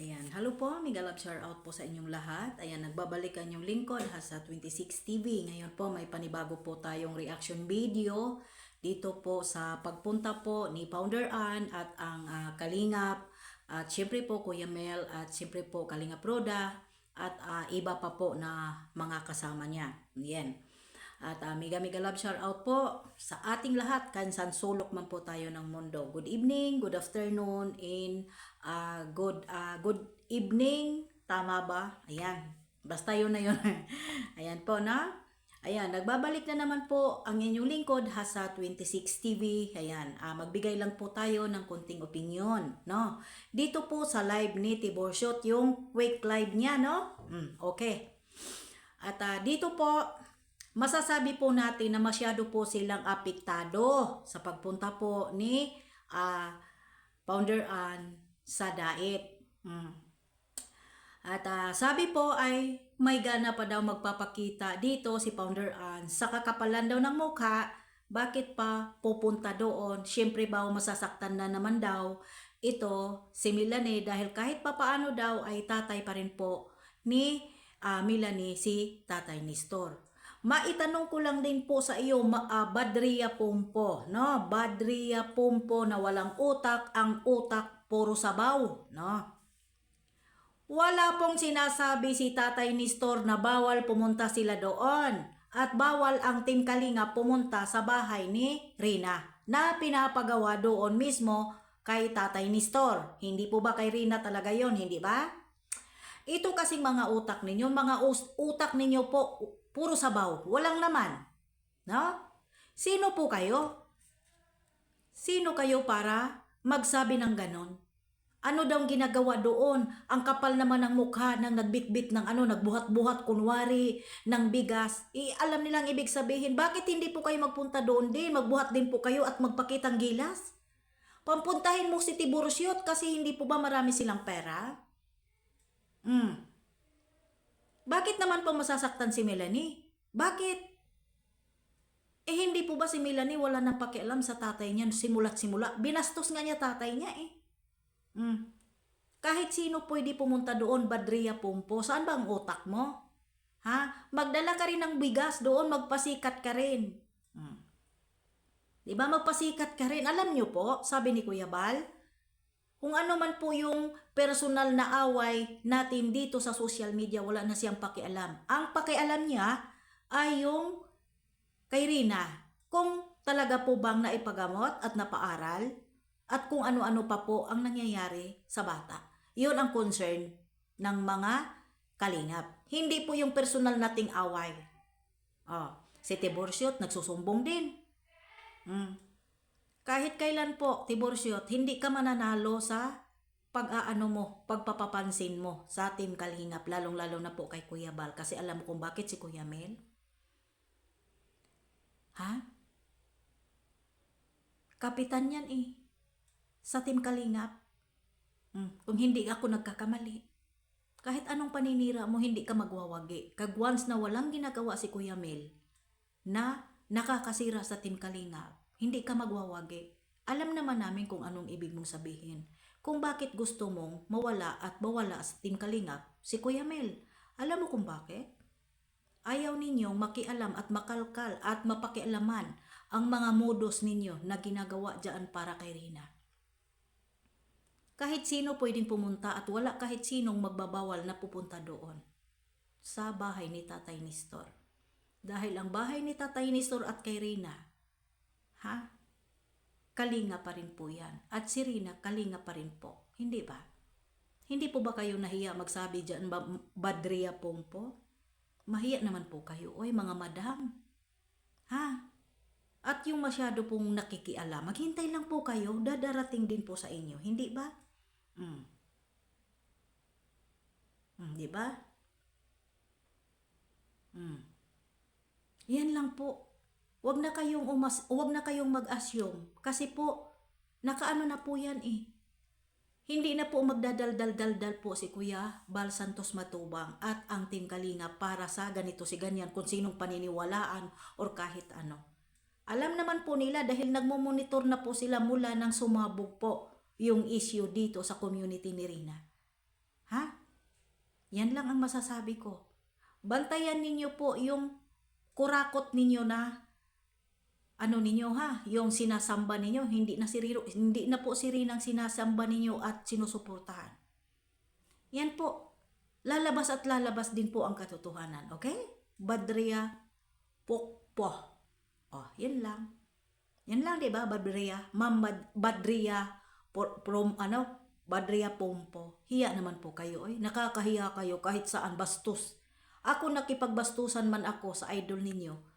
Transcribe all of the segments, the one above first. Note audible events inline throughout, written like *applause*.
Ayan, hello po, mega love shout out po sa inyong lahat. Ayan, nagbabalikan yung lingkod sa 26 TV. Ngayon po, may panibago po tayong reaction video dito po sa pagpunta po ni Founder Ann at ang ah, Kalingap at syempre po Kuya Mel at syempre po Kalingap Roda at ah, iba pa po na mga kasama niya. Yan. At uh, mega mega love shout out po sa ating lahat kansan sulok man po tayo ng mundo. Good evening, good afternoon, in uh, good uh, good evening. Tama ba? Ayan. Basta yun na yun. *laughs* Ayan po na. Ayan, nagbabalik na naman po ang inyong lingkod ha sa 26 TV. Ayan, ah, magbigay lang po tayo ng konting opinion, no? Dito po sa live ni Tibor Shot, yung quick live niya, no? Mm, okay. At ah, dito po, masasabi po natin na masyado po silang apektado sa pagpunta po ni ah, Founder Ann sa Daet. Mm. At ah, sabi po ay may gana pa daw magpapakita dito si Founder Ann sa kakapalan daw ng mukha. Bakit pa pupunta doon? Siyempre ba masasaktan na naman daw ito si Milane dahil kahit papaano daw ay tatay pa rin po ni ah, Milane si Tatay Nestor. Maitanong ko lang din po sa iyo, ah, Badria Pumpo, no? Badria Pumpo na walang utak, ang utak puro sabaw, no? Wala pong sinasabi si Tatay Nestor na bawal pumunta sila doon at bawal ang Team Kalinga pumunta sa bahay ni Rina na pinapagawa doon mismo kay Tatay Nestor. Hindi po ba kay Rina talaga yon hindi ba? Ito kasing mga utak ninyo, mga utak ninyo po puro sabaw, walang laman. No? Sino po kayo? Sino kayo para magsabi ng ganon? Ano daw ginagawa doon? Ang kapal naman ng mukha ng nagbitbit ng ano, nagbuhat-buhat kunwari ng bigas. I alam nilang ibig sabihin, bakit hindi po kayo magpunta doon din? Magbuhat din po kayo at magpakitang gilas? Pampuntahin mo si Tiburciot kasi hindi po ba marami silang pera? Hmm. Naman po masasaktan si Melanie? Bakit? Eh hindi po ba si Melanie wala nang pakialam sa tatay niya simula't simula? Binastos nga niya tatay niya eh. Mm. Kahit sino pwede pumunta doon, Badria Pumpo. Saan ba ang utak mo? Ha? Magdala ka rin ng bigas doon, magpasikat ka rin. Mm. Di ba magpasikat ka rin? Alam niyo po, sabi ni Kuya Bal, kung ano man po yung personal na away natin dito sa social media, wala na siyang pakialam. Ang pakialam niya ay yung kay Rina. Kung talaga po bang naipagamot at napaaral, at kung ano-ano pa po ang nangyayari sa bata. Yun ang concern ng mga kalingap. Hindi po yung personal nating away. Oh, si Tiborciot nagsusumbong din. Hmm. Kahit kailan po, Tiborciot, hindi ka mananalo sa pag-aano mo, pagpapapansin mo sa Team Kalingap, lalong-lalo na po kay Kuya Bal. Kasi alam mo kung bakit si Kuya Mel? Ha? Kapitan yan eh sa Team Kalingap. Mm, kung hindi ako nagkakamali. Kahit anong paninira mo, hindi ka magwawagi. Kag once na walang ginagawa si Kuya Mel na nakakasira sa Team Kalingap, hindi ka magwawagi. Alam naman namin kung anong ibig mong sabihin. Kung bakit gusto mong mawala at mawala sa Team Kalingap si Kuya Mel. Alam mo kung bakit? Ayaw ninyong makialam at makalkal at mapakialaman ang mga modus ninyo na ginagawa dyan para kay Rina. Kahit sino pwedeng pumunta at wala kahit sinong magbabawal na pupunta doon sa bahay ni Tatay Nestor. Dahil ang bahay ni Tatay Nestor at kay Rina, ha? Kalinga pa rin po yan. At si Rina, kalinga pa rin po. Hindi ba? Hindi po ba kayo nahiya magsabi dyan, ba, Badria Pongpo? Mahiya naman po kayo, oy mga madam. Ha? At yung masyado pong nakikialam, maghintay lang po kayo, dadarating din po sa inyo. Hindi ba? Mm. Mm, di ba? Mm. Yan lang po. Huwag na kayong umas, huwag na kayong mag-assume kasi po nakaano na po yan eh. Hindi na po magdadaldal-daldal po si Kuya Bal Santos Matubang at ang Team Kalinga para sa ganito si ganyan kung sinong paniniwalaan or kahit ano. Alam naman po nila dahil nagmumonitor na po sila mula nang sumabog po yung issue dito sa community ni Rina. Ha? Yan lang ang masasabi ko. Bantayan ninyo po yung kurakot ninyo na ano ninyo ha, yung sinasamba ninyo, hindi na si Riro, hindi na po si Rinang sinasamba ninyo at sinusuportahan. Yan po. Lalabas at lalabas din po ang katotohanan, okay? Badria Pokpo. Oh, yan lang. Yan lang, di ba, Badria? Ma'am Bad- Badria por, from, ano, Badria Pompo. Hiya naman po kayo, eh. Nakakahiya kayo kahit saan bastos. Ako nakipagbastusan man ako sa idol ninyo.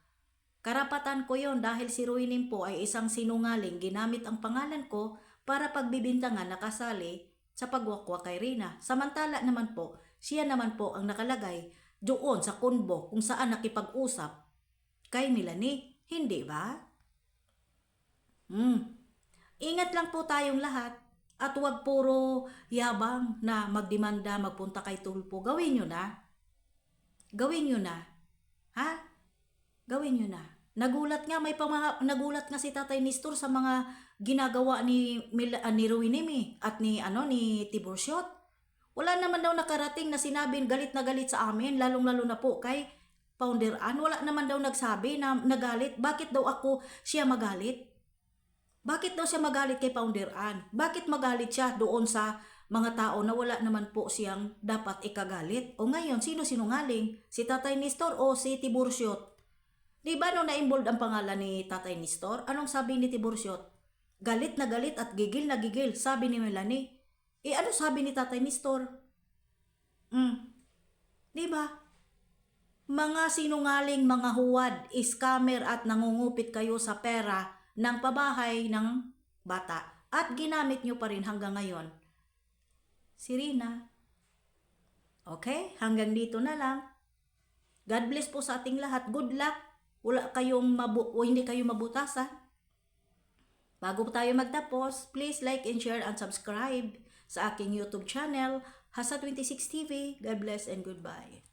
Karapatan ko yon dahil si Ruinin po ay isang sinungaling ginamit ang pangalan ko para pagbibintangan nakasali sa pagwakwa kay Rina. Samantala naman po, siya naman po ang nakalagay doon sa kunbo kung saan nakipag-usap kay Melanie. Hindi ba? Hmm. Ingat lang po tayong lahat at huwag puro yabang na magdemanda, magpunta kay Tulpo. Gawin nyo na. Gawin nyo na. Ha? Gawin nyo na. Nagulat nga, may pamanga, nagulat nga si Tatay Nestor sa mga ginagawa ni, Mil, ah, ni Ruinimi at ni, ano, ni Tiburciot. Wala naman daw nakarating na sinabing galit na galit sa amin, lalong-lalo na po kay Founder Ann. Wala naman daw nagsabi na nagalit. Bakit daw ako siya magalit? Bakit daw siya magalit kay Founder Ann? Bakit magalit siya doon sa mga tao na wala naman po siyang dapat ikagalit? O ngayon, sino sinungaling? Si Tatay Nestor o si Tiburciot? Di ba nung na-involved ang pangalan ni Tatay Nestor, anong sabi ni Tiburciot? Galit na galit at gigil na gigil, sabi ni Melanie. Eh ano sabi ni Tatay Nestor? Hmm. Di ba? Mga sinungaling, mga huwad, scammer at nangungupit kayo sa pera ng pabahay ng bata at ginamit nyo pa rin hanggang ngayon. Si Rina. Okay? Hanggang dito na lang. God bless po sa ating lahat. Good luck. Wala kayong mabu o hindi kayo mabutasan. Bago po tayo magtapos, please like and share and subscribe sa aking YouTube channel, Hasa26 TV. God bless and goodbye.